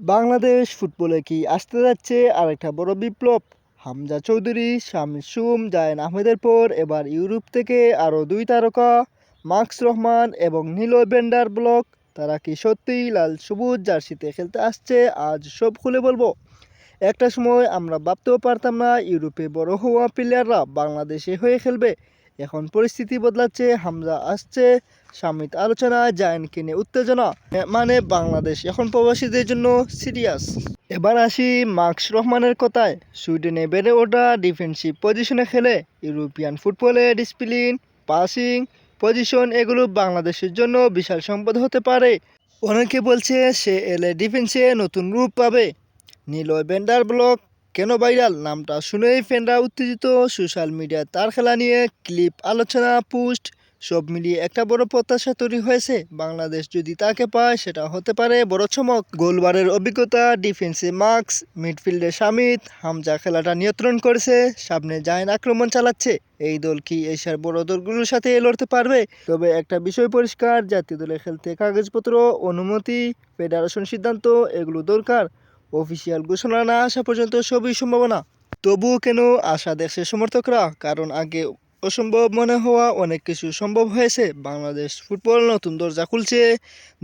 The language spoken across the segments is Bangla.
বাংলাদেশ ফুটবলে কি আসতে যাচ্ছে? আরেকটা বড় বিপ্লব। হামজা চৌধুরী শামির সুম, জায়ন আহমেদের পর এবার ইউরোপ থেকে আরও দুই তারকা মার্কস রহমান এবং নীলো বেন্ডার ব্লক। তারা কি সত্যিই লাল সবুজ জার্সিতে খেলতে আসছে? আজ সব খুলে বলব। একটা সময় আমরা ভাবতেও পারতাম না ইউরোপে বড় হওয়া প্লেয়াররা বাংলাদেশে হয়ে খেলবে। এখন পরিস্থিতি বদলাচ্ছে, হামজা আসছে সামিত আলোচনা, জায়ানকে নিয়ে উত্তেজনা মানে বাংলাদেশ এখন প্রবাসীদের জন্য সিরিয়াস এবার আসি মার্কস রহমানের কথায়। সুইডেনে বেড়ে ওঠা ডিফেন্সিভ পজিশনে খেলে ইউরোপিয়ান ফুটবলে ডিসিপ্লিন পাসিং পজিশন এগুলো বাংলাদেশের জন্য বিশাল সম্পদ হতে পারে। অনেকে বলছে সে এলে ডিফেন্সে নতুন রূপ পাবে। নীলয় বেন্ডার ব্লক, কেন ভাইরাল? নামটা শুনেই ফ্যানরা উত্তেজিত। সোশ্যাল মিডিয়ায় তার খেলা নিয়ে ক্লিপ আলোচনা পোস্ট সব মিলিয়ে একটা বড় প্রত্যাশা তৈরি হয়েছে। বাংলাদেশ যদি তাকে পায় সেটা হতে পারে বড় চমক। গোলবারের অভিজ্ঞতা, ডিফেন্সে মার্কস, মিডফিল্ডে সামিত, হামজা খেলাটা নিয়ন্ত্রণ করেছে, সামনে জায়ন আক্রমণ চালাচ্ছে। এই দল কি এশিয়ার বড় দলগুলোর সাথে লড়তে পারবে? তবে একটা বিষয় পরিষ্কার, জাতীয় দলে খেলতে কাগজপত্র, অনুমতি, ফেডারেশন সিদ্ধান্ত, এগুলো দরকার। অফিসিয়াল ঘোষণা না আসা পর্যন্ত সবই সম্ভাবনা। তবুও কেন আশা দেশের সমর্থকরা? কারণ আগে অসম্ভব মনে হওয়া অনেক কিছু সম্ভব হয়েছে। বাংলাদেশ ফুটবল নতুন দরজা খুলছে,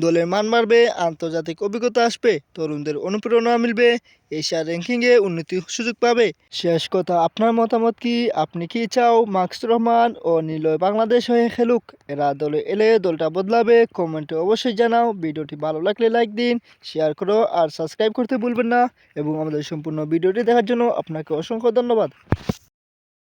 দলের মান বাড়বে, আন্তর্জাতিক অভিজ্ঞতা আসবে, তরুণদের অনুপ্রেরণা মিলবে, এশিয়া র্যাঙ্কিংয়ে উন্নতির সুযোগ পাবে। শেষ কথা, আপনার মতামত কি? আপনি কি চাও মার্কস রহমান ও নিলয় বাংলাদেশ হয়ে খেলুক? এরা দলে এলে দলটা বদলাবে, কমেন্টে অবশ্যই জানাও। ভিডিওটি ভালো লাগলে লাইক দিন, শেয়ার করো আর সাবস্ক্রাইব করতে ভুলবেন না। এবং আমাদের সম্পূর্ণ ভিডিওটি দেখার জন্য আপনাকে অসংখ্য ধন্যবাদ।